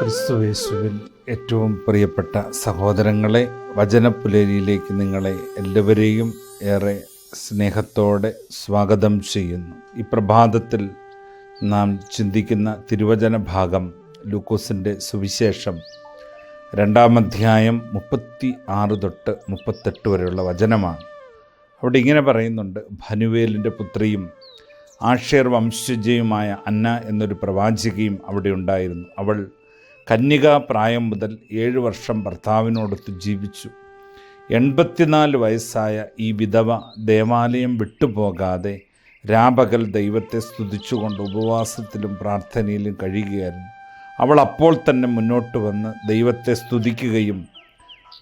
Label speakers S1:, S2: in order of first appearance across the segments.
S1: ക്രിസ്തുവേശുവിൽ ഏറ്റവും പ്രിയപ്പെട്ട സഹോദരങ്ങളെ വചനപ്പുലരിയിലേക്ക് നിങ്ങളെ എല്ലാവരെയും ഏറെ സ്നേഹത്തോടെ സ്വാഗതം ചെയ്യുന്നു. ഈ പ്രഭാതത്തിൽ നാം ചിന്തിക്കുന്ന തിരുവചന ഭാഗം ലൂക്കോസിന്റെ സുവിശേഷം രണ്ടാം അധ്യായം മുപ്പത്തി ആറ് തൊട്ട് മുപ്പത്തെട്ട് വരെയുള്ള വചനമാണ്. അവിടെ ഇങ്ങനെ പറയുന്നുണ്ട് ഭനുവേലിന്റെ പുത്രിയും ആഷേർ വംശജയുമായ അന്ന എന്നൊരു പ്രവാചികയും അവിടെ ഉണ്ടായിരുന്നു. അവൾ കന്യകാ പ്രായം മുതൽ ഏഴ് വർഷം ഭർത്താവിനോടൊത്ത് ജീവിച്ചു. എൺപത്തിനാല് വയസ്സായ ഈ വിധവ ദേവാലയം വിട്ടുപോകാതെ രാപകൽ ദൈവത്തെ സ്തുതിച്ചുകൊണ്ട് ഉപവാസത്തിലും പ്രാർത്ഥനയിലും കഴിയുകയായിരുന്നു. അവൾ അപ്പോൾ തന്നെ മുന്നോട്ട് വന്ന് ദൈവത്തെ സ്തുതിക്കുകയും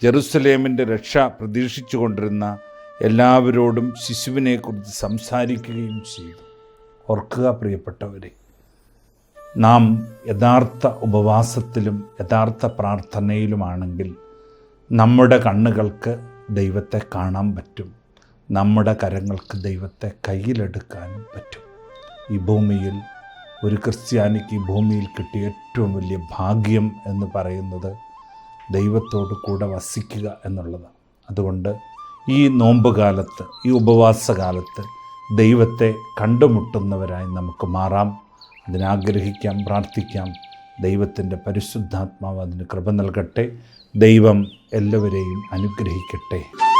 S1: ജെറുസലേമിന്റെ രക്ഷ പ്രതീക്ഷിച്ചു കൊണ്ടിരുന്ന എല്ലാവരോടും ശിശുവിനെക്കുറിച്ച് സംസാരിക്കുകയും ചെയ്തു. ഓർക്കുക പ്രിയപ്പെട്ടവരെ നാം യഥാർത്ഥ ഉപവാസത്തിലും യഥാർത്ഥ പ്രാർത്ഥനയിലുമാണെങ്കിൽ നമ്മുടെ കണ്ണുകൾക്ക് ദൈവത്തെ കാണാൻ പറ്റും. നമ്മുടെ കരങ്ങൾക്ക് ദൈവത്തെ കയ്യിലെടുക്കാനും പറ്റും. ഈ ഭൂമിയിൽ ഒരു ക്രിസ്ത്യാനിക്ക് ഈ ഭൂമിയിൽ കിട്ടിയ ഏറ്റവും വലിയ ഭാഗ്യം എന്ന് പറയുന്നത് ദൈവത്തോട് കൂടെ വസിക്കുക എന്നുള്ളതാണ് അതുകൊണ്ട് ഈ നോമ്പുകാലത്ത് ഈ ഉപവാസകാലത്ത് ദൈവത്തെ കണ്ടുമുട്ടുന്നവരായി നമുക്ക് മാറാം. അതിനാഗ്രഹിക്കാം പ്രാർത്ഥിക്കാം. ദൈവത്തിന്റെ പരിശുദ്ധാത്മാവ് അതിന് കൃപ നൽകട്ടെ. ദൈവം എല്ലാവരെയും അനുഗ്രഹിക്കട്ടെ.